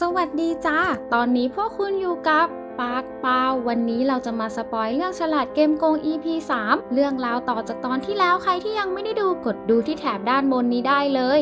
สวัสดีจ้า ตอนนี้พวกคุณอยู่กับปากเปาวันนี้เราจะมาสปอยเรื่องฉลาดเกมโกง EP 3 เรื่องราวต่อจากตอนที่แล้วใครที่ยังไม่ได้ดูกดดูที่แถบด้านบนนี้ได้เลย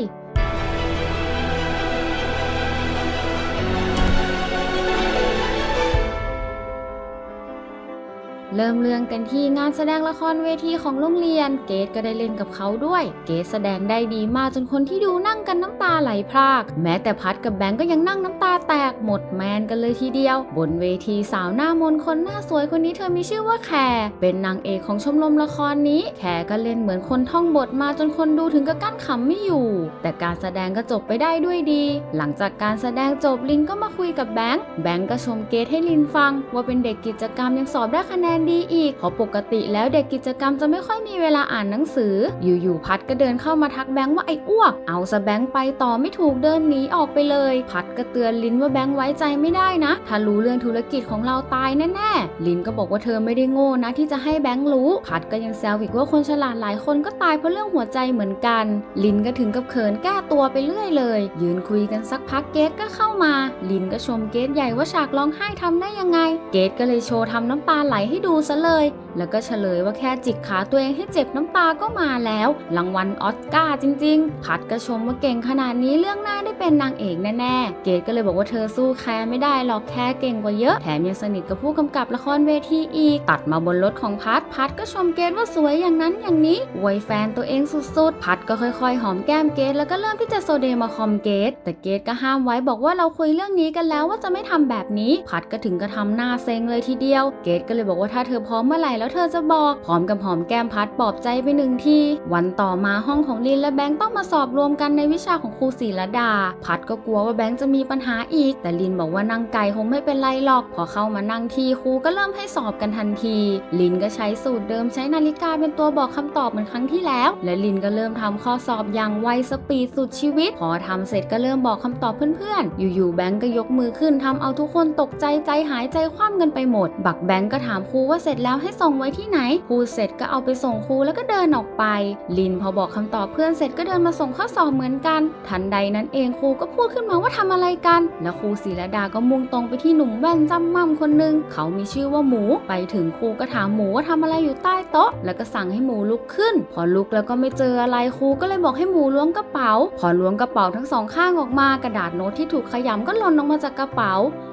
เริ่มเรื่องกันที่งานแสดงละครเวทีของโรงเรียน เกดก็ได้เล่นกับเขาด้วย เกดแสดงได้ดีมากจนคนที่ดูนั่งกันน้ำตาไหลพราก แม้แต่พัดกับแบงก์ก็ยังนั่งน้ำตาแตกหมดแมนกันเลยทีเดียว บนเวทีสาวหน้ามนคนหน้าสวยคนนี้เธอมีชื่อว่าแคร์เป็นนางเอกของชมรมละครนี้ แคร์ก็เล่นเหมือนคนท่องบทมาจนคนดูถึงกับกั้นขำไม่อยู่ แต่การแสดงก็จบไปได้ด้วยดี หลังจากการแสดงจบลินก็มาคุยกับแบงก์แบงก์ก็ชมเกดให้ลินฟัง ว่าเป็นเด็กกิจกรรมยังสอบได้คะแนนดีอีก เพราะปกติแล้วเด็กกิจกรรมจะไม่ค่อยมีเวลาอ่านหนังสือ อยู่ๆพัดก็เดินเข้ามาทักแบงค์ว่าไอ้อ้วก เอาซะแบงค์ไปต่อไม่ถูกเดินหนีออกไปเลย พัดก็เตือนลินว่าแบงค์ไว้ใจไม่ได้นะ ถ้ารู้เรื่องธุรกิจของเราตายแน่ๆ ลินก็บอกว่าเธอไม่ได้โง่นะที่จะให้แบงค์รู้ พัดก็ยังแซวอีกว่าคนฉลาดหลายคนก็ตายเพราะเรื่องหัวใจเหมือนกัน ลินก็ถึงกับเขินแก้ตัวไปเรื่อยเลย ยืนคุยกันสักพักเกดก็เข้ามา ลินก็ชมเกดใหญ่ว่าฉากร้องไห้ทำได้ยังไง เกดก็เลยโชว์ทำน้ำตาไหลให้ดููซะเลย แล้วก็เฉลยว่าแค่จิกขาตัวเองให้เจ็บน้ำตาก็มาแล้ว รางวัลออสการ์จริง ๆ พัดก็ชมว่าเก่งขนาดนี้เรื่องหน้าได้เป็นนางเอกแน่ๆ เกดก็เลยบอกว่าเธอสู้แคร์ไม่ได้หรอกแค่เก่งกว่าเยอะ แถมยังสนิทกับผู้กำกับละครเวทีอีก ตัดมาบนรถของพัดพัดก็ชมเกดว่าสวยอย่างนั้นอย่างนี้อวยแฟนตัวเองสุดๆ พัดก็ค่อยๆ หอมแก้มเกดแล้วก็เริ่มที่จะโซเดมาคอมเกดแต่เกดก็ห้ามไว้บอกว่าเราคุยเรื่องนี้กันแล้วว่าจะไม่ทำแบบนี้ พัดก็ถึงกระทำหน้าเซ็งเลยทีเดียว เกดก็เลยบอกว่าถ้าเธอพร้อมเมื่อไหร่แล้วเธอจะบอกพร้อมกับหอมแก้มพัดปลอบใจไปหนึ่งทีวันต่อมาห้องของลินและแบงค์ต้องมาสอบรวมกันในวิชาของครูศิลดา พัดก็กลัวว่าแบงค์จะมีปัญหาอีก แต่ลินบอกว่านั่งไกลคงไม่เป็นไรหรอก พอเข้ามานั่งทีครูก็เริ่มให้สอบกันทันที ลินก็ใช้สูตรเดิมใช้นาฬิกาเป็นตัวบอกคำตอบเหมือนครั้งที่แล้ว และลินก็เริ่มทำข้อสอบอย่างไวสปีดสุดชีวิต พอทำเสร็จก็เริ่มบอกคำตอบเพื่อนๆ อยู่ๆแบงค์ก็ยกมือขึ้นทำเอาทุกคนตกใจใจหายใจคว่ำกันไปหมด บักแบงค์ก็ถามครูว่าเสร็จแล้วให้ส่งไว้ที่ไหน พูดเสร็จก็เอาไปส่งครูแล้วก็เดินออกไป ลินพอบอกคำตอบเพื่อนเสร็จก็เดินมาส่งข้อสอบเหมือนกัน ทันใดนั้นเองครูก็พูดขึ้นมาว่าทำอะไรกัน แล้วครูศิรดาก็มุ่งตรงไปที่หนุ่มแว่นจำม่ำคนหนึ่งเขามีชื่อว่าหมู ไปถึงครูก็ถามหมูว่าทำอะไรอยู่ใต้โต๊ะ แล้วก็สั่งให้หมูลุกขึ้น พอลุกแล้วก็ไม่เจออะไรครูก็เลยบอกให้หมูล้วงกระเป๋า พอล้วงกระเป๋าทั้งสองข้างออกมากระดาษโน้ตที่ถูกขยำก็หล่นออกมาจากกระเป๋า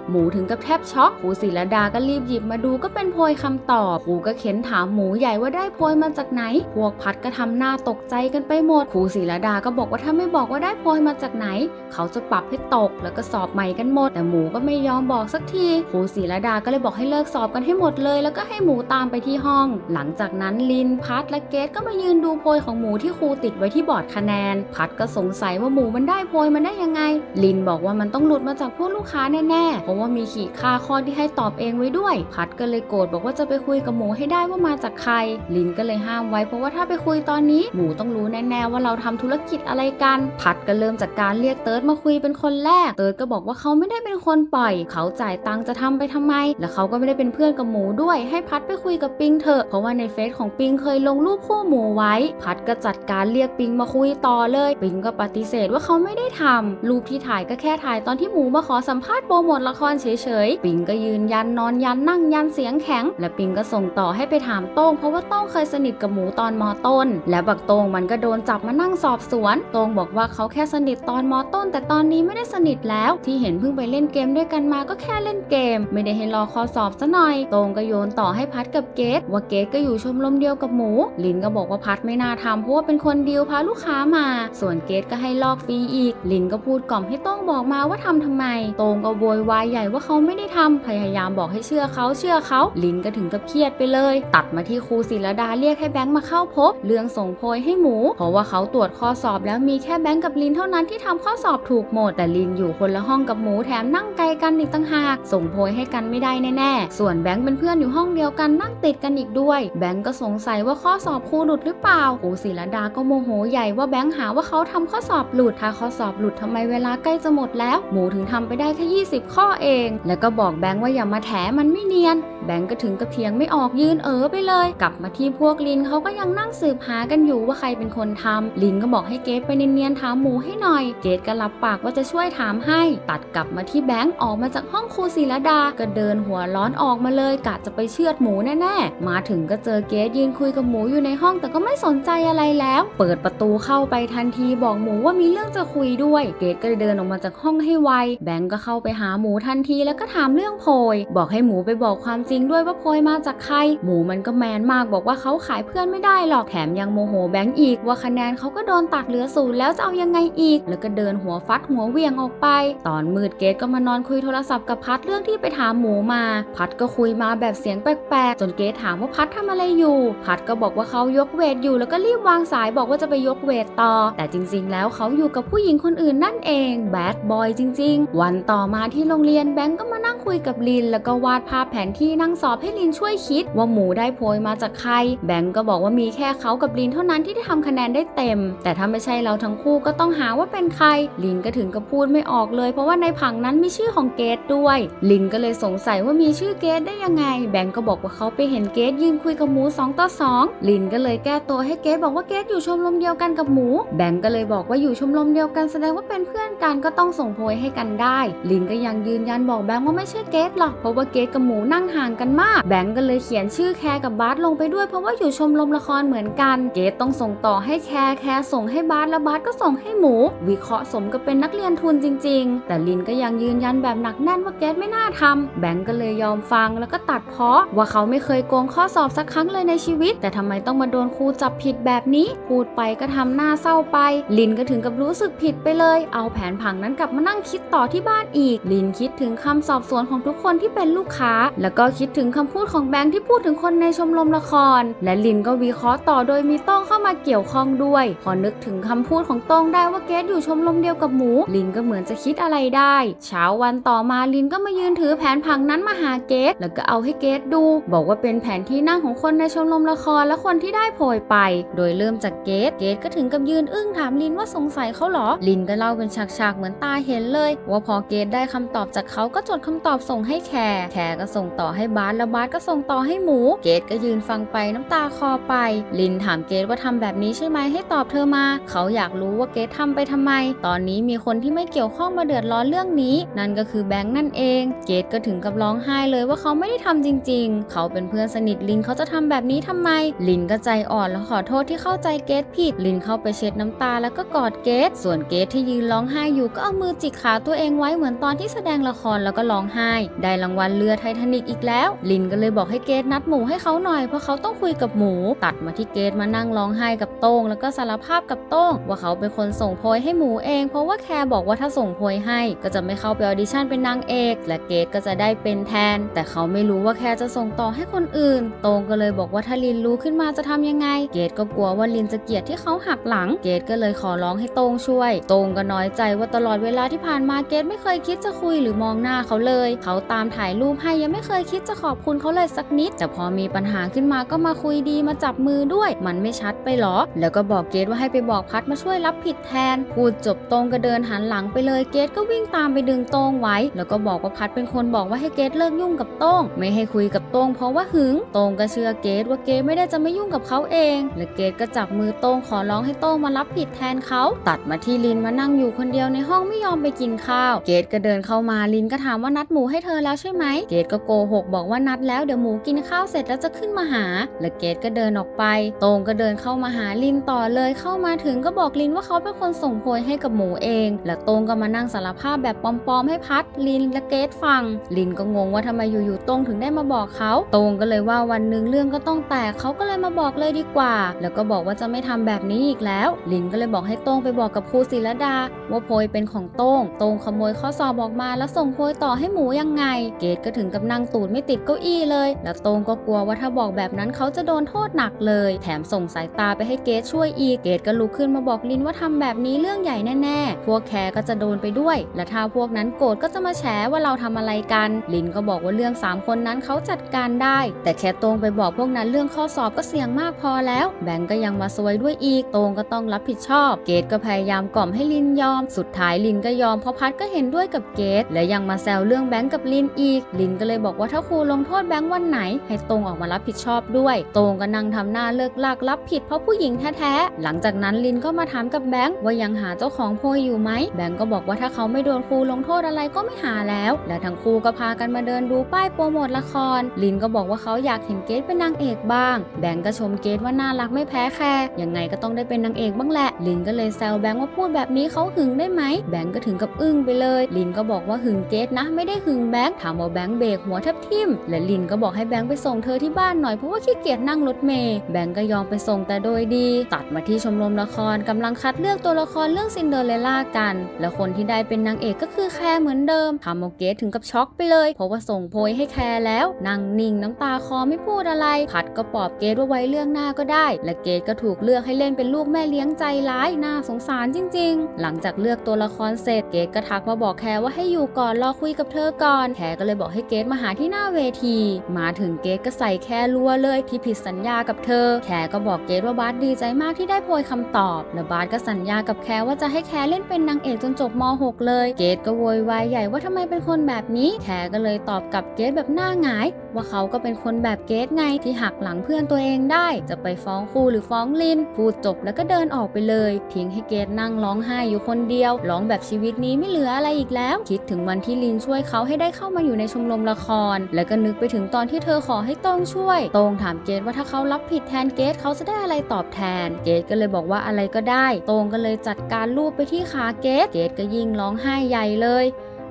หมูถึงกับแทบช็อกครูศิรดาก็รีบหยิบมาดูก็เป็นโพยคำตอบครูก็เข็นถามหมูใหญ่ว่าได้โพยมาจากไหน พวกพัดก็ทำหน้าตกใจกันไปหมดครูศิรดาก็บอกว่าถ้าไม่บอกว่าได้โพยมาจากไหน เขาจะปรับให้ตกแล้วก็สอบใหม่กันหมด แต่หมูก็ไม่ยอมบอกสักทีครูศิรดาก็เลยบอกให้เลิกสอบกันให้หมดเลย แล้วก็ให้หมูตามไปที่ห้อง หลังจากนั้นลินพัดและเกดก็มายืนดูโพยของหมูที่ครูติดไว้ที่บอร์ดคะแนน พัดก็สงสัยว่าหมูมันได้โพยมันได้ยังไง ลินบอกว่ามันต้องหลุดมาจากพวกลูกค้าแน่ๆเพราะว่ามีขีดค่าข้อที่ให้ตอบเองไว้ด้วย พัดก็เลยโกรธบอกว่าจะไปคุยกับหมูให้ได้ว่ามาจากใคร ลินก็เลยห้ามไว้เพราะว่าถ้าไปคุยตอนนี้ หมูต้องรู้แน่ๆว่าเราทำธุรกิจอะไรกัน พัดก็เริ่มจากการเรียกเติร์ดมาคุยเป็นคนแรก เติร์ดก็บอกว่าเขาไม่ได้เป็นคนปล่อย เขาจ่ายตังค์จะทำไปทำไม และเขาก็ไม่ได้เป็นเพื่อนกับหมูด้วย ให้พัดไปคุยกับปิงเถอะ เพราะว่าในเฟซของปิงเคยลงรูปคู่หมูไว้ พัดก็จัดการเรียกปิงมาคุยต่อเลย ปิงก็ปฏิเสธว่าเขาไม่ได้ทำรูปที่ถ่ายก็แค่ถ่ายตอนที่หมูมาขอสัมภาษณ์โปรโมทละครเฉยๆ ปิงก็ยืนยันนอนยันนั่งยันเสียงแข็ง และปิงก็ส่งต่อให้ไปถามโต้งเพราะว่าโต้งเคยสนิทกับหมูตอนมอต้น และบักโต้งมันก็โดนจับมานั่งสอบสวน โต้งบอกว่าเขาแค่สนิทตอนมอต้น แต่ตอนนี้ไม่ได้สนิทแล้วที่เห็นเพิ่งไปเล่นเกมด้วยกันมาก็แค่เล่นเกม ไม่ได้ให้รอข้อสอบซะหน่อย โต้งก็โยนต่อให้พัดกับเกตว่าเกตก็อยู่ชมรมเดียวกับหมูลินก็บอกว่าพัดไม่น่าทำเพราะว่าเป็นคนดีลพาลูกค้ามา ส่วนเกตก็ให้ลอกฟรีอีก ลินก็พูดกล่อมให้โต้งบอกมาว่าทำทำไม โต้งก็โวยวายใหญ่ว่าเขาไม่ได้ทำพยายามบอกให้เชื่อเขาเชื่อเขาลินก็ถึงกับเครียดไปเลย ตัดมาที่ครูศิลดาเรียกให้แบงค์มาเข้าพบ เรื่องส่งโพยให้หมู เพราะว่าเขาตรวจข้อสอบแล้วมีแค่แบงค์กับลินเท่านั้นที่ทำข้อสอบถูกหมด แต่ลินอยู่คนละห้องกับหมูแถมนั่งไกลกันอีกตั้งหาก ส่งโพยให้กันไม่ได้แน่ๆ ส่วนแบงค์เป็นเพื่อนอยู่ห้องเดียวกันนั่งติดกันอีกด้วย แบงค์ก็สงสัยว่าข้อสอบครูหลุดหรือเปล่าครูศิลดาก็โมโหใหญ่ว่าแบงค์หาว่าเขาทำข้อสอบหลุดถ้าข้อสอบหลุดทำไมเวลาใกล้จะหมดแล้ว หมูถึงทำไปได้แค่20 ข้อเอง แล้วก็บอกแบงค์ว่าอย่ามาแถมันไม่เนียน แบงค์ก็ถึงกับเถียงไม่ออกยืนเออไปเลย กลับมาที่พวกลินเขาก็ยังนั่งสืบหากันอยู่ว่าใครเป็นคนทำลินก็บอกให้เกดไปเนียนๆถามหมูให้หน่อย เกดก็รับปากว่าจะช่วยถามให้ ตัดกลับมาที่แบงค์ออกมาจากห้องครูศิลดา ก็เดินหัวร้อนออกมาเลยกะจะไปเชือดหมูแน่ๆ มาถึงก็เจอเกดยืนคุยกับหมูอยู่ในห้องแต่ก็ไม่สนใจอะไรแล้ว เปิดประตูเข้าไปทันทีบอกหมูว่ามีเรื่องจะคุยด้วย เกดก็เลยเดินออกมาจากห้องให้ไว แบงก์ก็เข้าไปหาหมูทันทีแล้วก็ถามเรื่องโพย บอกให้หมูไปบอกความจริงด้วยว่าโพยมาจากใคร หมูมันก็แมนมากบอกว่าเขาขายเพื่อนไม่ได้หรอกแถมยังโมโหแบงก์อีกว่าคะแนนเขาก็โดนตัดเหลือศูนย์แล้วจะเอายังไงอีก แล้วก็เดินหัวฟัดหัวเหวียงออกไป ตอนมืดเกดก็มานอนคุยโทรศัพท์กับพัดเรื่องที่ไปถามหมูมา พัดก็คุยมาแบบเสียงแปลกๆจนเกดถามว่าพัดทำอะไรอยู่ พัดก็บอกว่าเขายกเวทอยู่แล้วก็รีบวางสายบอกว่าจะไปยกเวทต่อ แต่จริง ๆ แล้วเขาอยู่กับผู้หญิงคนอื่นนั่นเองแบดบอยจริง ๆ วันต่อมาที่โรงเรียนแบงก์ก็มานั่งคุยกับลิน แล้วก็วาดภาพแผนที่นั่งสอบให้ลินช่วยคิด ว่าหมูได้โพยมาจากใคร แบงก์ก็บอกว่ามีแค่เขากับลินเท่านั้นที่ได้ทำคะแนนได้เต็ม แต่ถ้าไม่ใช่เราทั้งคู่ก็ต้องหาว่าเป็นใคร ลินก็ถึงกับพูดไม่ออกเลย เพราะว่าในผังนั้นมีชื่อของเกดด้วย ลินก็เลยสงสัยว่ามีชื่อเกดได้ยังไง แบงก์ก็บอกว่าเขาไปเห็นเกดยืนคุยกับหมู2ต่อ2ลินก็เลยแก้ตัวให้เกดบอกว่าเกดอยู่ชมรมเดียวกันกับหมู แบงก์ก็เลยบอกว่าอยู่ชมรมเดียวกันแสดงว่าเป็นเพื่อนกันก็ต้องส่งโพยให้กันได้ ลินก็ยังยืนยันบอกแบงก์ว่าไม่ใช่เกดหรอกเพราะว่าเกดกับหมูนั่งห่างกันมาก แบงก์ก็เลยเขียนชื่อแคร์กับบาสลงไปด้วยเพราะว่าอยู่ชมรมละครเหมือนกัน เกดต้องส่งต่อให้แคร์แคร์ส่งให้บาสแล้วบาสก็ส่งให้หมู วิเคราะห์สมกับเป็นนักเรียนทุนจริง ๆ แต่ลินก็ยังยืนยันแบบหนักแน่นว่าเกดไม่น่าทำแบงก์ก็เลยยอมฟังแล้วก็ตัดเพาะว่าเขาไม่เคยโกงข้อสอบสักครั้งเลยในชีวิต แต่ทำไมต้องมาโดนครูจับผิดแบบนี้ พูดไปก็ทำหน้าเศร้าไป ลินก็ถึงกับรู้สึกผิดไปเลย เอาแผนผังนั้นกลับมานั่งคิดต่อที่บ้านอีก ลินคิดถึงคำสอบสวนของทุกคนที่เป็นลูกค้า แล้วก็คิดถึงคำพูดของแบงค์ที่พูดถึงคนในชมรมละคร และลินก็วิเคราะห์ต่อโดยมีต้งเข้ามาเกี่ยวข้องด้วย พอนึกถึงคำพูดของต้งได้ว่าเกดอยู่ชมรมเดียวกับหมู ลินก็เหมือนจะคิดอะไรได้ เช้าวันต่อมาลินก็มายืนถือแผนผังนั้นมาหาเกดแล้วก็เอาให้เกดดู บอกว่าเป็นแผนที่นั่งของคนในชมรมละครและคนที่ได้โพยไป โดยเริ่มจากเกดเกดก็ถึงกับยืนอึ้งถามลินว่าสงสัยเขาเหรอ ลินก็เล่าเป็นฉากๆเหมือนตาเห็นเลย ว่าพอเกดได้คำตอบจากเขาก็จดคำตอบส่งให้แคร์แคร์ก็ส่งต่อให้บาสแล้วบาสก็ส่งต่อให้หมู เกดก็ยืนฟังไปน้ำตาคอไป ลินถามเกดว่าทำแบบนี้ใช่ไหมให้ตอบเธอมา เขาอยากรู้ว่าเกดทำไปทำไม ตอนนี้มีคนที่ไม่เกี่ยวข้องมาเดือดร้อนเรื่องนี้ นั่นก็คือแบงค์นั่นเอง เกดก็ถึงกับร้องไห้เลยว่าเขาไม่ได้ทำจริง ๆ เขาเป็นเพื่อนสนิทลินเขาจะทำแบบนี้ทำไม ลินก็ใจอ่อนแล้วขอโทษที่เข้าใจเกดผิด ลินเข้าไปเช็ดน้ำตาแล้วก็กอดเกดส่วนเกดที่ยืนร้องไห้อยู่ก็เอามือจิกขาตัวเองไว้เหมือนตอนที่แสดงละครแล้วก็ร้องไห้ ได้รางวัลเรือไททานิกอีกแล้ว ลินก็เลยบอกให้เกดนัดหมูให้เขาหน่อยเพราะเขาต้องคุยกับหมู ตัดมาที่เกดมานั่งร้องไห้กับโต้งแล้วก็สารภาพกับโต้งว่าเขาเป็นคนส่งโพยให้หมูเอง เพราะว่าแคร์บอกว่าถ้าส่งโพยให้ ก็จะไม่เข้าไปออดิชั่นเป็นนางเอก และเกดก็จะได้เป็นแทน แต่เขาไม่รู้ว่าแคร์จะส่งต่อให้คนอื่น โต้งก็เลยบอกว่าถ้าลินรู้ขึ้นมาจะทำยังไง เกดก็กลัวว่าลินจะเกลียดที่เขาหักหลัง เกดก็เลยขอร้องให้โต้งช่วย โต้งก็น้อยใจว่าตลอดเวลาที่ผ่านมาเกดไม่เคยคิดจะคุยหรือมองหน้าเขาเลย เขาตามถ่ายรูปให้ยังไม่เคยคิดจะขอบคุณเขาเลยสักนิด แต่พอมีปัญหาขึ้นมาก็มาคุยดีมาจับมือด้วย มันไม่ชัดไปหรอ แล้วก็บอกเกดว่าให้ไปบอกพัดมาช่วยรับผิดแทนพูดจบต้งก็เดินหันหลังไปเลยเกดก็วิ่งตามไปดึงโต้งไว้ แล้วก็บอกว่าพัดเป็นคนบอกว่าให้เกดเลิกยุ่งกับโต้งไม่ให้คุยกับโต้งเพราะว่าหึงโต้งก็เชื่อเกดว่าเกดไม่ได้จะไม่ยุ่งกับเขาเอง และเกดก็จับมือโต้งขอร้องให้โต้งมารับผิดแทนเขาตัดมาที่ลินมานั่งอยู่คนเดียวในห้องไม่ยอมไปกินข้าว เกดก็เดินเข้ามาลินก็ถามว่านัดหมูให้เธอแล้วใช่ไหม เกดก็โกหกบอกว่านัดแล้วเดี๋ยวหมูกินข้าวเสร็จแล้วจะขึ้นมาหา และเกดก็เดินออกไปโตงก็เดินเข้ามาหาลินต่อเลย เข้ามาถึงก็บอกลินว่าเขาเป็นคนส่งโพยให้กับหมูเอง และโตงก็มานั่งสารภาพแบบปลอมๆให้พัดลินและเกดฟัง ลินก็งงว่าทำไมอยู่ๆโตงถึงได้มาบอกเขาโตงก็เลยว่าวันหนึ่งเรื่องก็ต้องแตกเขาก็เลยมาบอกเลยดีกว่า แล้วก็บอกว่าจะไม่ทำแบบนี้อีกแล้ว ลินก็เลยบอกให้โตงไปบอกกับครูศิลดา ว่าโพยเป็นของโต้งโต้งขโมยข้อสอบออกมาแล้วส่งโพยต่อให้หมูยังไง เกดก็ถึงกับนั่งตูดไม่ติดเก้าอี้เลย แล้วโต้งก็กลัวว่าถ้าบอกแบบนั้นเขาจะโดนโทษหนักเลย แถมส่งสายตาไปให้เกดช่วยอีเกดก็ลุกขึ้นมาบอกลินว่าทำแบบนี้เรื่องใหญ่แน่ๆ พวกแคร์ก็จะโดนไปด้วย และถ้าพวกนั้นโกรธก็จะมาแฉว่าเราทำอะไรกัน ลินก็บอกว่าเรื่องสามคนนั้นเขาจัดการได้ แต่แค่โต้งไปบอกพวกนั้นเรื่องข้อสอบก็เสี่ยงมากพอแล้ว แบงก์ก็ยังมาซวยด้วยอีกโต้งก็ต้องรับผิดชอบ เกดก็พยายามกล่อมให้ลินยอม สุดท้ายลินก็ยอมเพราะพัดก็เห็นด้วยกับเกดและยังมาแซวเรื่องแบงก์กับลินอีก ลินก็เลยบอกว่าถ้าครูลงโทษแบงก์วันไหน ให้ตรงออกมารับผิดชอบด้วย ตรงก็นั่งทำหน้าเลิกลากรับผิดเพราะผู้หญิงแท้ๆ หลังจากนั้นลินก็มาถามกับแบงก์ว่ายังหาเจ้าของโพยอยู่ไหม แบงก์ก็บอกว่าถ้าเขาไม่โดนครูลงโทษอะไรก็ไม่หาแล้ว และทั้งครูก็พากันมาเดินดูป้ายโปรโมทละคร ลินก็บอกว่าเขาอยากเห็นเกดเป็นนางเอกบ้าง แบงก์ก็ชมเกดว่าน่ารักไม่แพ้แคร์ยังไงก็ต้องได้เป็นนางเอกบ้างแหละ ลินก็เลยแซวแบงก์ว่าพูดแบบนี้เขาหึงได้ไหม แบงก์ก็ถึงกับอึ้งไปเลย ลินก็บอกว่าหึงเกดนะ ไม่ได้หึงแบงก์ถามว่าแบงก์เบรกหัวแทบทิ่มและลินก็บอกให้แบงก์ไปส่งเธอที่บ้านหน่อยเพราะว่าขี้เกียจนั่งรถเมล์แบงก์ก็ยอมไปส่งแต่โดยดี ตัดมาที่ชมรมละครกำลังคัดเลือกตัวละครเรื่องซินเดอเรลล่ากัน และคนที่ได้เป็นนางเอกก็คือแคร์เหมือนเดิมทำเอเกดถึงกับช็อกไปเลย เพราะว่าส่งโพยให้แคร์แล้วนั่งนิ่งน้ำตาคลอไม่พูดอะไรพัดก็ปลอบเกดว่าไว้เรื่องหน้าก็ได้ และเกดก็ถูกเลือกให้เล่นเป็นลูกแม่เลี้ยงใจร้ายน่าสงสารจริง ๆ หลังจากเลือกตัวละครเสร็จเกดก็ทักมาบอกแคร์ว่าให้อยู่ก่อนรอคุยกับเธอก่อนแค่ก็เลยบอกให้เกดมาหาที่หน้าเวที มาถึงเกดก็ใส่แคร์รัวเลยที่ผิดสัญญากับเธอแค่ก็บอกเกดว่าบาสดีใจมากที่ได้โพยคำตอบและบาสก็สัญญากับแคว่าจะให้แคเล่นเป็นนางเอกจนจบม .6 เลย เกดก็โวยวายใหญ่ว่าทำไมเป็นคนแบบนี้แค่ก็เลยตอบกับเกดแบบหน้าหงาย ว่าเขาก็เป็นคนแบบเกดไงที่หักหลังเพื่อนตัวเองได้ จะไปฟ้องครูหรือฟ้องลินพูดจบแล้วก็เดินออกไปเลย ทิ้งให้เกดนั่งร้องไห้อยู่คนเดียวร้องแบบชีวิตนี้ไม่เหลืออะไรอีกแล้ว คิดถึงวันที่ลินช่วยเขาให้ได้เข้ามาอยู่ในชมรมละคร แล้วก็นึกไปถึงตอนที่เธอขอให้โต้งช่วยโต้งถามเกดว่าถ้าเขารับผิดแทนเกดเขาจะได้อะไรตอบแทน เกดก็เลยบอกว่าอะไรก็ได้โต้งก็เลยจัดการลูบไปที่ขาเกดเกดก็ยิ่งร้องไห้ใหญ่เลย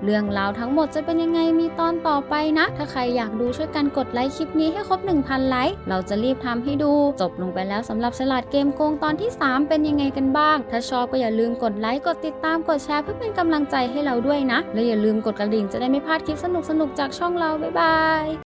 เรื่องราวทั้งหมดจะเป็นยังไงมีตอนต่อไปนะ ถ้าใครอยากดูช่วยกันกดไลค์คลิปนี้ให้ครบ 1,000 ไลค์ เราจะรีบทำให้ดู จบลงไปแล้วสำหรับฉลาดเกมโกงตอนที่ 3 เป็นยังไงกันบ้าง ถ้าชอบก็อย่าลืมกดไลค์ กดติดตาม กดแชร์เพื่อเป็นกำลังใจให้เราด้วยนะ และอย่าลืมกดกระดิ่งจะได้ไม่พลาดคลิปสนุกๆจากช่องเรา บ๊ายบาย